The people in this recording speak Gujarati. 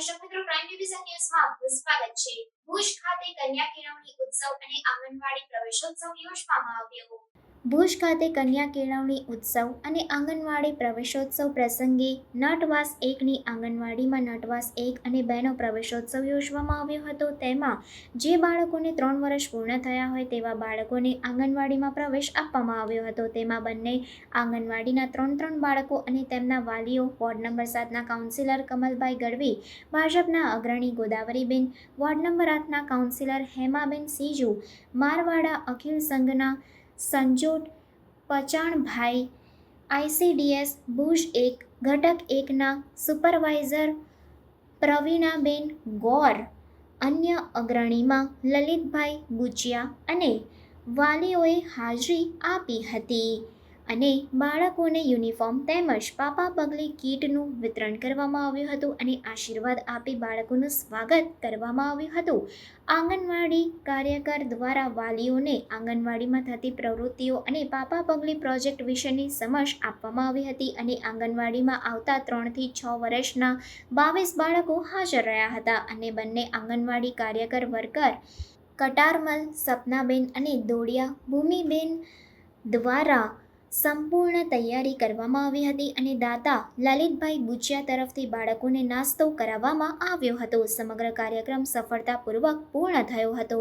દર્શક સ્વાગત છે. ભુજ ખાતે કન્યા કેળવણી ઉત્સવ અને આંગણવાડી પ્રવેશોત્સવ યોજવામાં આવ્યો. ભુજ ખાતે કન્યા કેળવણી ઉત્સવ અને આંગણવાડી પ્રવેશોત્સવ પ્રસંગે નટવાસ એકની આંગણવાડીમાં નટવાસ એક અને બેનો પ્રવેશોત્સવ યોજવામાં આવ્યો હતો. તેમાં જે બાળકોને ત્રણ વર્ષ પૂર્ણ થયા હોય તેવા બાળકોને આંગણવાડીમાં પ્રવેશ આપવામાં આવ્યો હતો. તેમાં બંને આંગણવાડીના ત્રણ ત્રણ બાળકો અને તેમના વાલીઓ, વોર્ડ નંબર સાતના કાઉન્સિલર કમલભાઈ ગઢવી, ભાજપના અગ્રણી ગોદાવરીબેન, વોર્ડ નંબર આઠના કાઉન્સિલર હેમાબેન સીજુ, મારવાડા અખિલ સંઘના સંજોટ પચાણભાઈ આઈસીડીએસ ભુજ એક, ઘટક એકના સુપરવાઇઝર પ્રવીણાબેન ગોર, અન્ય અગ્રણીમાં લલિતભાઈ ગુચિયા અને વાલીઓએ હાજરી આપી હતી. અને બાળકોને યુનિફોર્મ તેમજ પાપા પગલી કીટનું વિતરણ કરવામાં આવ્યું હતું અને આશીર્વાદ આપી બાળકોનું સ્વાગત કરવામાં આવ્યું હતું. આંગણવાડી કાર્યકર દ્વારા વાલીઓને આંગણવાડીમાં થતી પ્રવૃત્તિઓ અને પાપા પગલી પ્રોજેક્ટ વિશેની સમજ આપવામાં આવી હતી અને આંગણવાડીમાં આવતા ત્રણથી છ વર્ષના બાવીસ બાળકો હાજર રહ્યા હતા અને બંને આંગણવાડી કાર્યકર વર્કર કટારમલ, સપનાબેન અને દોડિયા ભૂમિબેન દ્વારા સંપૂર્ણ તૈયારી કરવામાં આવી હતી અને દાતા લલિતભાઈ બુચિયા તરફથી બાળકોને નાસ્તો કરાવવામાં આવ્યો હતો. સમગ્ર કાર્યક્રમ સફળતાપૂર્વક પૂર્ણ થયો હતો.